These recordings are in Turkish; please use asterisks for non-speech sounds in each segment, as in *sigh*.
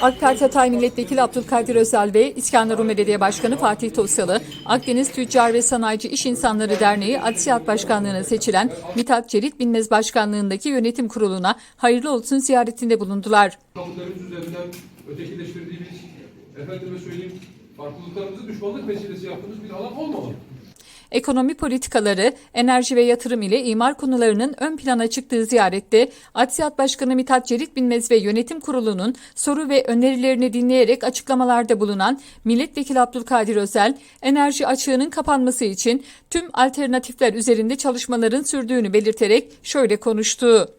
AK Parti Hatay Milletvekili Abdülkadir Özel ve İskenderun Belediye Başkanı Fatih Tosyalı, Akdeniz Tüccar ve Sanayici İş İnsanları Derneği Adsiyat Başkanlığı'na seçilen Mithat Çelik Binmez Başkanlığı'ndaki yönetim kuruluna hayırlı olsun ziyaretinde bulundular. Kavuklarımız üzerinden ötekileştirdiğimiz, efendime söyleyeyim, farklılıklarımızı düşmanlık vesilesi yaptığımız bir alan olmamalı. Ekonomi politikaları, enerji ve yatırım ile imar konularının ön plana çıktığı ziyarette Adsiyat Başkanı Mithat Cerit Binmez ve Yönetim Kurulu'nun soru ve önerilerini dinleyerek açıklamalarda bulunan Milletvekili Abdülkadir Özel, enerji açığının kapanması için tüm alternatifler üzerinde çalışmaların sürdüğünü belirterek şöyle konuştu.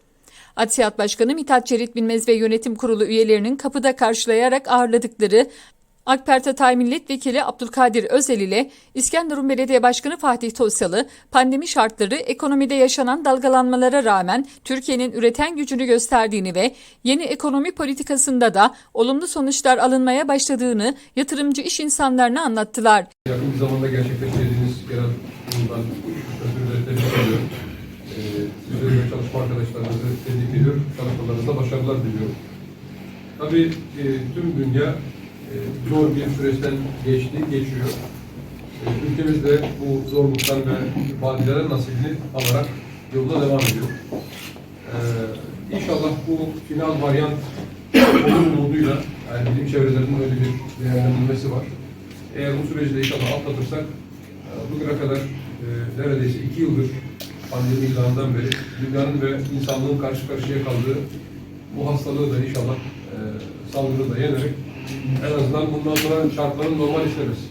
Adsiyat Başkanı Mithat Cerit Binmez ve Yönetim Kurulu üyelerinin kapıda karşılayarak ağırladıkları AK Parti Milletvekili Abdülkadir Özel ile İskenderun Belediye Başkanı Fatih Tosyalı, pandemi şartları ekonomide yaşanan dalgalanmalara rağmen Türkiye'nin üreten gücünü gösterdiğini ve yeni ekonomi politikasında da olumlu sonuçlar alınmaya başladığını yatırımcı iş insanlarına anlattılar. Yakın zamanda gerçekleştirdiğiniz genel kuruldan özür ediyorum. Ee, çalışma arkadaşlarınızı tebrik ediyorum. Çalışmalarınızda başarılar diliyorum. Tabii e, tüm dünya zor bir süreçten geçti, geçiyor. E, ülkemiz de bu zorluktan ve badireler nasibini alarak yoluna devam ediyor. Ee, inşallah bu final varyant olur umuduyla, yani bilim çevrelerinin öyle bir değerlendirmesi var. Eğer bu süreci de inşallah atlatırsak, e, bugüne kadar e, neredeyse iki yıldır pandemi ilanından beri dünyanın ve insanlığın karşı karşıya kaldığı bu hastalığı da inşallah e, salgını da yenerek en azından bundan sonra şartların normal işlemesi.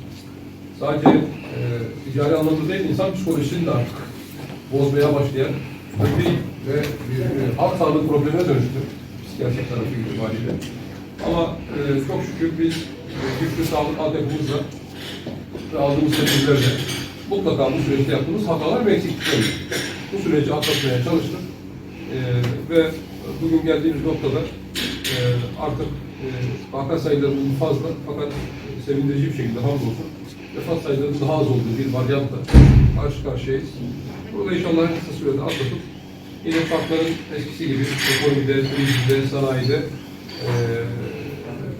Sadece e, ticari anlamda değil, insan psikolojisini de artık bozmaya başlayan değil ve bir e, halk sağlığı problemine dönüştü psikiyatrik tarafı itibariyle. Ama e, çok şükür biz e, güçlü sağlık altyapımızla ve aldığımız tedbirlerle mutlaka bu süreçte yaptığımız hatalar ve eksiklikler bu süreci atlatmaya çalıştık. E, ve bugün geldiğimiz noktada e, artık e, vaka sayılarının fazla fakat sevindirici bir şekilde hamdolsun vefat sayılarının daha az olduğu bir varyantla karşı karşıyayız. Burada inşallah kısa sürede atlatıp yine farkların eskisi gibi ekonomide, turizmde, sanayide e,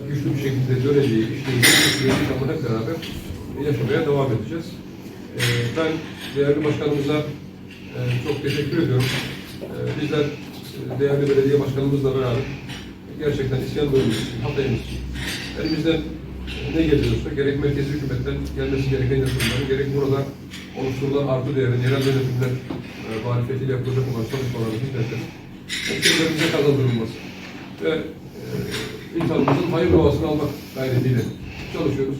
güçlü bir şekilde döneceği, işleyeceği bir süreci hep beraber yaşamaya devam edeceğiz. E, ben değerli başkanımıza e, çok teşekkür ediyorum. E, bizler değerli belediye başkanımızla beraber gerçekten İskenderun'umuz için, Hatay'ımız elimizden ne geliyorsa gerek merkezi hükümetten gelmesi gereken yatırımları, gerek burada oluşturulan artı değerin yerel yönetimler e, marifetiyle yapılacak olan çalışmaların hizmetleri ülkelerimize kazandırılması ve e, insanımızın hayır duasını almak gayretiyle çalışıyoruz.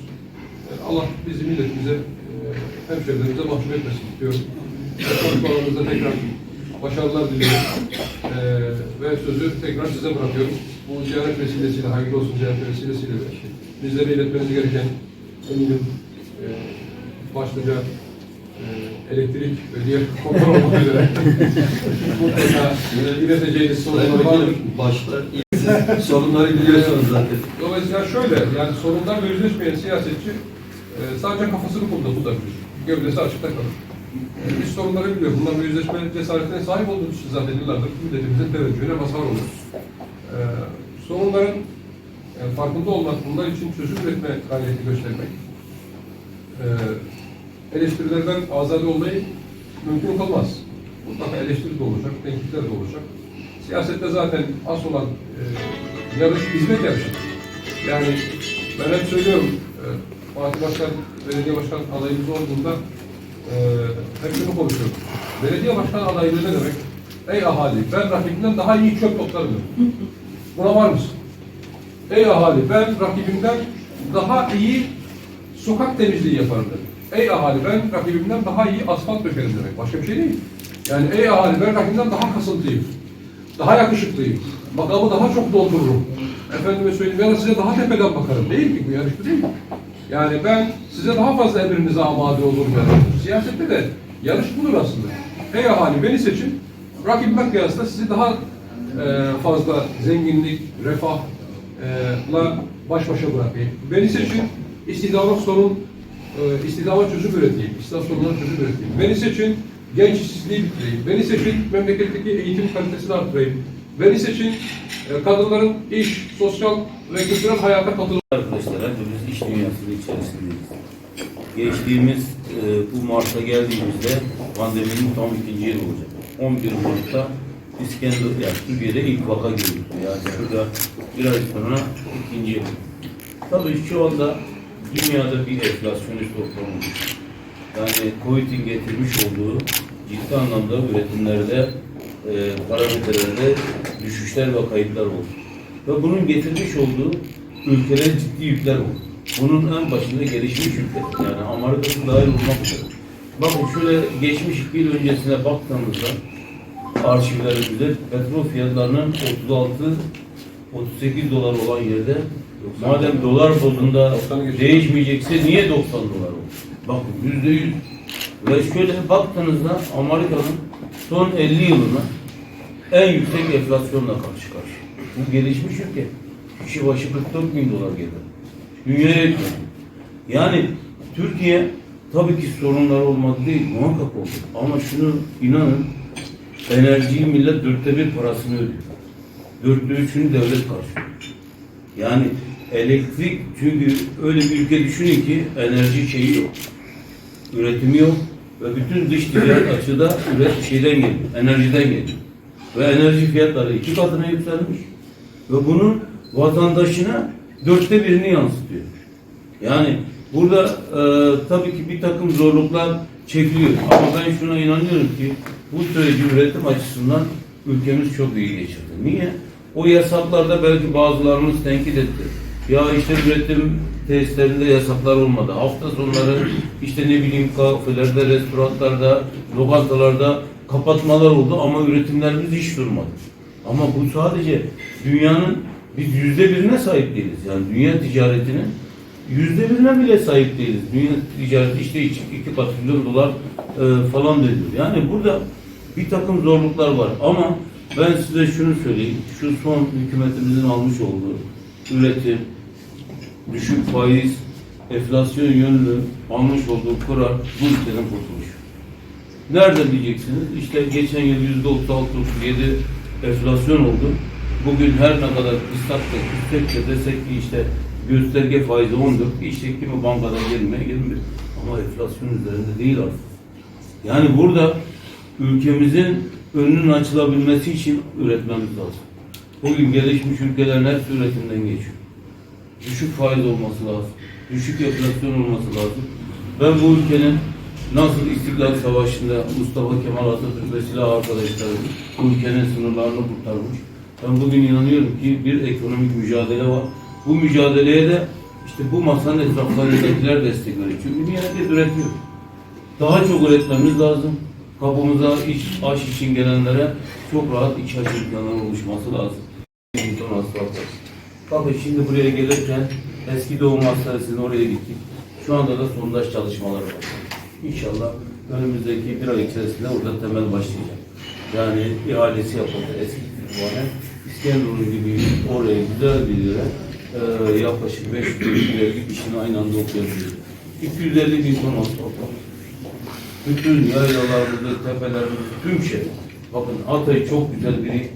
E, Allah bizi milletimize, e, hemşehrilerimize mahcup etmesin diyorum. Çalışmalarımızda tekrar başarılar diliyorum. E, ve sözü tekrar size bırakıyorum. Bu ziyaret vesilesiyle, hayırlı olsun ziyaret vesilesiyle de bizlere iletmeniz gereken eminim e, başlıca e, elektrik ve diğer konular olmak üzere *laughs* mutlaka e, ileteceğiniz sorunlar vardır. Başta sorunları biliyorsunuz zaten. Dolayısıyla şöyle, yani sorunlarla yüzleşmeyen siyasetçi e, sadece kafasını kumda tutabilir. Gövdesi açıkta kalır. E, biz sorunları biliyoruz. Bunlarla yüzleşme cesaretine sahip olduğumuz için zaten yıllardır milletimizin teveccühüne mazhar oluyoruz. E, sorunların farkında olmak, bunlar için çözüm üretme gayreti göstermek, e, eleştirilerden azade olmayı mümkün kılmaz. Mutlaka eleştiri de olacak, tenkitler de olacak. Siyasette zaten asıl olan e, yarış hizmet yarışı. Yani ben hep söylüyorum, e, Fatih Başkan, Belediye Başkan adayımız olduğunda e, hep şunu konuşuyorum. Belediye Başkan adaylığı ne demek? Ey ahali, ben rakibimden daha iyi çöp toplarım. Buna var mısın? Ey ahali, ben rakibimden daha iyi sokak temizliği yaparım demek. Ey ahali, ben rakibimden daha iyi asfalt dökerim demek. Başka bir şey değil. Yani ey ahali, ben rakibimden daha kasıntılıyım. Daha yakışıklıyım. Makamı daha çok doldururum. Efendime söyleyeyim, da size daha tepeden bakarım. Değil ki bu yarışma değil. Yani ben size daha fazla emrinize amade olurum yani. Siyasette de yarış budur aslında. Ey ahali beni seçin. Rakibime kıyasla sizi daha fazla zenginlik, refah, e, la baş başa bırakayım. Beni seçin, istihdama sorun, e, istihdama çözüm üreteyim, istihdam sorunlarına çözüm üreteyim. Beni seçin, genç işsizliği bitireyim. Beni seçin, memleketteki eğitim kalitesini arttırayım. Venice için e, kadınların iş, sosyal ve kültürel hayata katılımı Arkadaşlar hepimiz iş dünyasının içerisindeyiz. Geçtiğimiz e, bu Mart'a geldiğimizde pandeminin tam ikinci yılı olacak. 11 Mart'ta İskender, yani Türkiye'de ilk vaka görüldü. Yani şurada bir ay sonra ikinci. Tabii şu anda dünyada bir enflasyonist olmuş. Yani Covid'in getirmiş olduğu ciddi anlamda üretimlerde, e, parametrelerde düşüşler ve kayıplar oldu. Ve bunun getirmiş olduğu ülkelere ciddi yükler oldu. Bunun en başında gelişmiş ülkeler. Yani Amerika'nın dahil olmak üzere. Bakın şöyle geçmiş yıl öncesine baktığımızda arşivlerimizde petrol fiyatlarının 36 38 dolar olan yerde madem dolar bazında değişmeyecekse niye 90 dolar oldu? Bakın yüzde yüz. Ve şöyle baktığınızda Amerika'nın son 50 yılına en yüksek enflasyonla karşı karşıya. Bu gelişmiş ülke. Kişi başı 44 bin dolar gelir. Dünyaya göre. Yani Türkiye tabii ki sorunlar olmadı değil, muhakkak oldu. Ama şunu inanın, enerjiyi millet dörtte bir parasını ödüyor. Dörtte üçünü devlet karşılıyor. Yani elektrik çünkü öyle bir ülke düşünün ki enerji şeyi yok. Üretimi yok ve bütün dış ticaret *clears throat* açıda üret şeyden geliyor, enerjiden geliyor. Ve enerji fiyatları iki katına yükselmiş. Ve bunun vatandaşına dörtte birini yansıtıyor. Yani burada e, tabii ki bir takım zorluklar çekiliyor. Ama ben şuna inanıyorum ki bu süreci üretim açısından ülkemiz çok iyi geçirdi. Niye? O yasaklarda belki bazılarımız tenkit etti. Ya işte üretim tesislerinde yasaklar olmadı. Hafta sonları işte ne bileyim kafelerde, restoranlarda, lokantalarda kapatmalar oldu ama üretimlerimiz hiç durmadı. Ama bu sadece dünyanın biz yüzde birine sahip değiliz. Yani dünya ticaretinin yüzde birine bile sahip değiliz. Dünya ticareti işte iki, iki katrilyon dolar e, falan deniyor. Yani burada bir takım zorluklar var ama ben size şunu söyleyeyim. Şu son hükümetimizin almış olduğu üretim, düşük faiz, enflasyon yönlü almış olduğu karar bu ülkenin kurtuluşu. Nerede diyeceksiniz? İşte geçen yıl yüzde 36 37 enflasyon oldu. Bugün her ne kadar istakta yüksek de desek ki işte gösterge faizi 14, işte kimi bankada 20, 21. Ama enflasyon üzerinde değil artık. Yani burada ülkemizin önünün açılabilmesi için üretmemiz lazım. Bugün gelişmiş ülkelerin hepsi üretimden geçiyor. Düşük faiz olması lazım. Düşük enflasyon olması lazım. Ben bu ülkenin nasıl İstiklal Savaşı'nda Mustafa Kemal Atatürk ve silah arkadaşları bu ülkenin sınırlarını kurtarmış. Ben bugün inanıyorum ki bir ekonomik mücadele var. Bu mücadeleye de işte bu masanın etraflarındakiler destek veriyor. Çünkü yerde üretiyor. Daha çok üretmemiz lazım. Kapımıza iş, aş için gelenlere çok rahat iş aç imkanları oluşması lazım. Bakın şimdi buraya gelirken eski doğum hastanesine oraya gittik. Şu anda da sondaj çalışmaları var. İnşallah önümüzdeki bir ay içerisinde orada temel başlayacak. Yani ihalesi yapıldı eski kütüphane. İskenderun gibi oraya güzel bir yere e, yaklaşık 500 bin işini aynı anda okuyabilir. 250 bin ton asfalt. Bütün yaylalarımızı, tepelerimizi, tüm şey. Bakın Hatay çok güzel biri.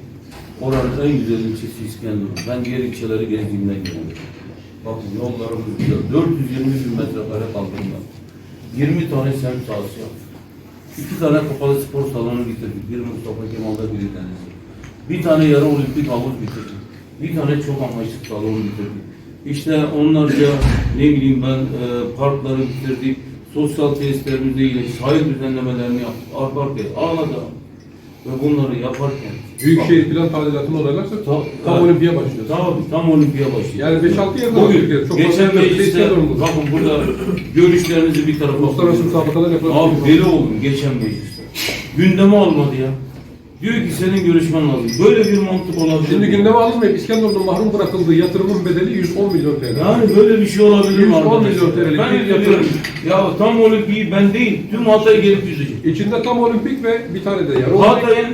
Oranın en güzel ilçesi İskenderun. Ben diğer ilçeleri gezdiğimden geliyorum. Bakın yollarımız güzel. 420 bin metrekare kaldırımlar. 20 tane semt sahası yaptık. İki tane kapalı spor salonu bitirdik. Biri Mustafa Kemal'da biri Denizli. Bir tane yarı olimpik havuz bitirdik. Bir tane çok amaçlı salon bitirdik. İşte onlarca ne bileyim ben e, parkları bitirdik. Sosyal tesislerimizle ilgili sahil düzenlemelerini yaptık. Arka arkaya ağladı. Ve bunları yaparken Büyükşehir plan tadilatını onaylarsa Ta- tam evet. olimpiya başlıyor. Tabii tam olimpiya başlıyor. Yani 5-6 yılda Türkiye Bugün çok geçen mecliste bakın burada görüşlerinizi bir tarafa Uluslararası müsabakalar yapılıyor. Abi deli oldum geçen mecliste. Gündeme almadı ya. Diyor ki senin görüşmen lazım. Böyle bir mantık olabilir. Şimdi mi? gündeme alınmayıp İskenderun'un mahrum bırakıldığı yatırımın bedeli 110 milyon TL. Yani böyle bir şey olabilir mi 110 arkadaşlar? milyon TL'lik Ben bir yatırım. Ya tam olimpiyi ben değil, tüm Hatay gelip yüzecek. İçinde tam olimpik ve bir tane de yarı. Hatay'ın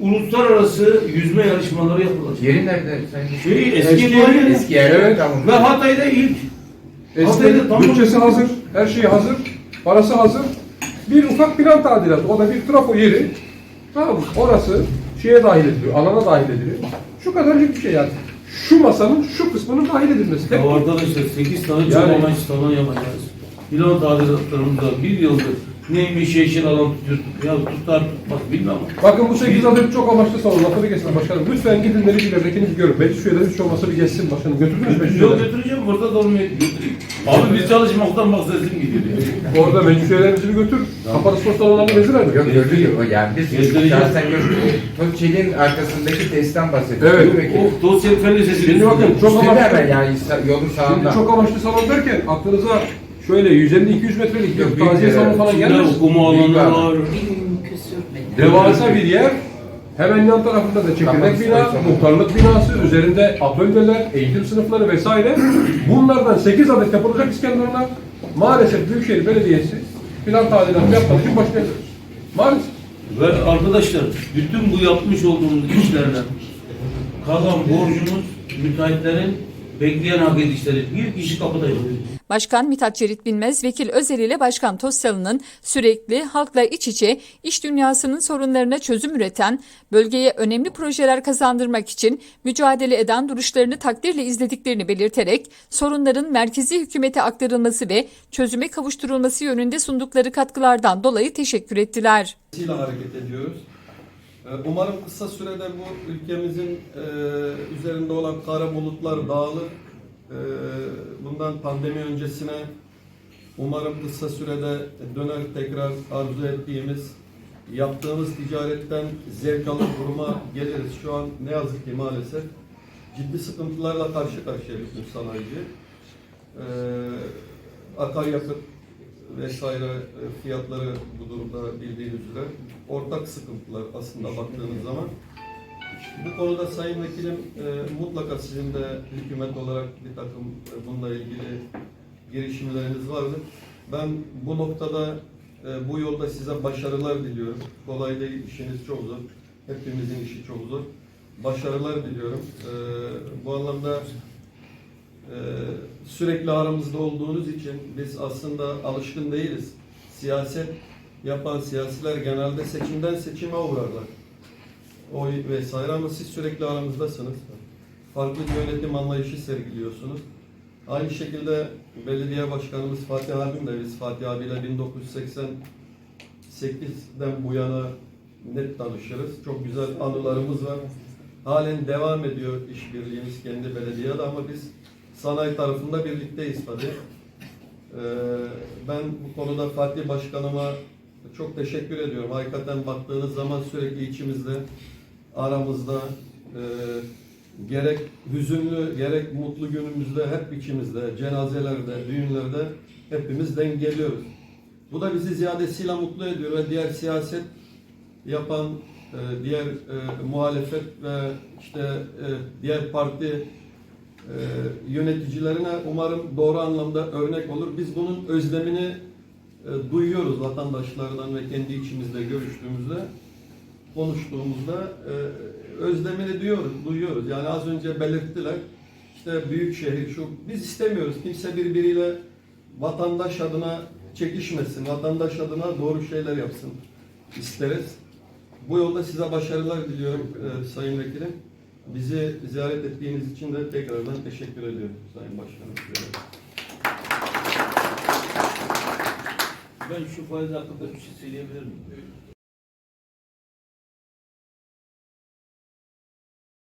uluslararası yüzme yarışmaları yapılacak. Yeri nerede? Sen Şey, eski, Eski- yer. eski yer. Evet. Tamam. Ve Hatay'da ilk. Hatay'da tam bütçesi olimpik. hazır, her şey hazır, parası hazır. Bir ufak plan tadilatı, o da bir trafo yeri. Tamam mı? Orası şeye dahil ediliyor, alana dahil ediliyor. Şu kadarcık bir şey yani. Şu masanın şu kısmının dahil edilmesi. Tek Ya arkadaşlar 8 tane çok Yani- amaç salon yapacağız. Plan tadilatlarımızda bir yıldır neymiş yeşil alan tutuyorduk. Ya tutar tutmaz bilmem ama. Bakın bu 8 adet çok amaçlı salon. Lafını kesin başkanım. Lütfen gidin Melih İleridekini bir görün. Meclis üyeleri hiç olmasa bir gezsin başkanım. Götürdünüz mü meclis üyeleri? götüreceğim burada da olmuyor. Abi biz çalışmaktan bahsedesim gidiyor. Orada meclis üyelerimizi bir götür. Kapalı spor salonlarını gezdiler mi? Yok yani biz Gezdireceğiz. şahsen gördük. Toçil'in arkasındaki tesisten bahsediyoruz. Evet. Değil mi? O dosya fen lisesi. Şimdi bakın çok Üstünde amaçlı. hemen yani sa- yolun Şimdi sağında. çok amaçlı salon derken aklınıza şöyle 150-200 metrelik Yok, bir büyük taziye yer, salonu falan Şimdi gelmez. okuma alanı var. Devasa bir yer. Hemen yan tarafında da çekirdek bina, muhtarlık binası, üzerinde atölyeler, eğitim sınıfları vesaire. Bunlardan 8 adet yapılacak İskenderun'a. Maalesef Büyükşehir Belediyesi plan tadilatı yapmak için başlayamıyoruz. Maalesef. Ve arkadaşlar bütün bu yapmış olduğumuz işlerden kalan borcumuz müteahhitlerin bekleyen hak edişleri. Bir kişi kapıda yok. Başkan Mithat Cerit Bilmez, Vekil Özel ile Başkan Tosyalı'nın sürekli halkla iç içe iş dünyasının sorunlarına çözüm üreten, bölgeye önemli projeler kazandırmak için mücadele eden duruşlarını takdirle izlediklerini belirterek sorunların merkezi hükümete aktarılması ve çözüme kavuşturulması yönünde sundukları katkılardan dolayı teşekkür ettiler. ile hareket ediyoruz. Ee, Umarım kısa sürede bu ülkemizin e, üzerinde olan kara bulutlar dağılır. Ee, bundan pandemi öncesine umarım kısa sürede döner tekrar arzu ettiğimiz yaptığımız ticaretten zevk alır duruma geliriz. Şu an ne yazık ki maalesef ciddi sıkıntılarla karşı karşıya bütün sanayici. Ee, akaryakıt vesaire e, fiyatları bu durumda bildiğiniz üzere ortak sıkıntılar aslında baktığınız zaman. Bu konuda Sayın Vekilim e, mutlaka sizin de hükümet olarak bir takım e, bununla ilgili girişimleriniz vardır. Ben bu noktada e, bu yolda size başarılar diliyorum. Kolay değil, işiniz çok zor. Hepimizin işi çok zor. Başarılar diliyorum. E, bu anlamda sürekli aramızda olduğunuz için biz aslında alışkın değiliz. Siyaset yapan siyasiler genelde seçimden seçime uğrarlar. Oy vesaire ama siz sürekli aramızdasınız. Farklı bir yönetim anlayışı sergiliyorsunuz. Aynı şekilde belediye başkanımız Fatih abim de biz Fatih abiyle 1988'den bu yana net tanışırız. Çok güzel anılarımız var. Halen devam ediyor işbirliğimiz kendi belediyede ama biz sanayi tarafında birlikteyiz tabii. Ee, ben bu konuda Fatih Başkanıma çok teşekkür ediyorum. Hakikaten baktığınız zaman sürekli içimizde, aramızda, e, gerek hüzünlü, gerek mutlu günümüzde hep içimizde, cenazelerde, düğünlerde hepimiz dengeliyoruz. Bu da bizi ziyadesiyle mutlu ediyor ve diğer siyaset yapan, e, diğer e, muhalefet ve işte e, diğer parti e, yöneticilerine umarım doğru anlamda örnek olur. Biz bunun özlemini e, duyuyoruz vatandaşlardan ve kendi içimizde görüştüğümüzde, konuştuğumuzda e, özlemini diyoruz, duyuyoruz. Yani az önce belirttiler. İşte büyük şehir şu biz istemiyoruz. Kimse birbiriyle vatandaş adına çekişmesin, vatandaş adına doğru şeyler yapsın isteriz. Bu yolda size başarılar diliyorum e, Sayın Vekilim. Bizi ziyaret ettiğiniz için de tekrardan teşekkür ediyorum Sayın Başkanım. Ben şu faiz hakkında bir şey söyleyebilir miyim?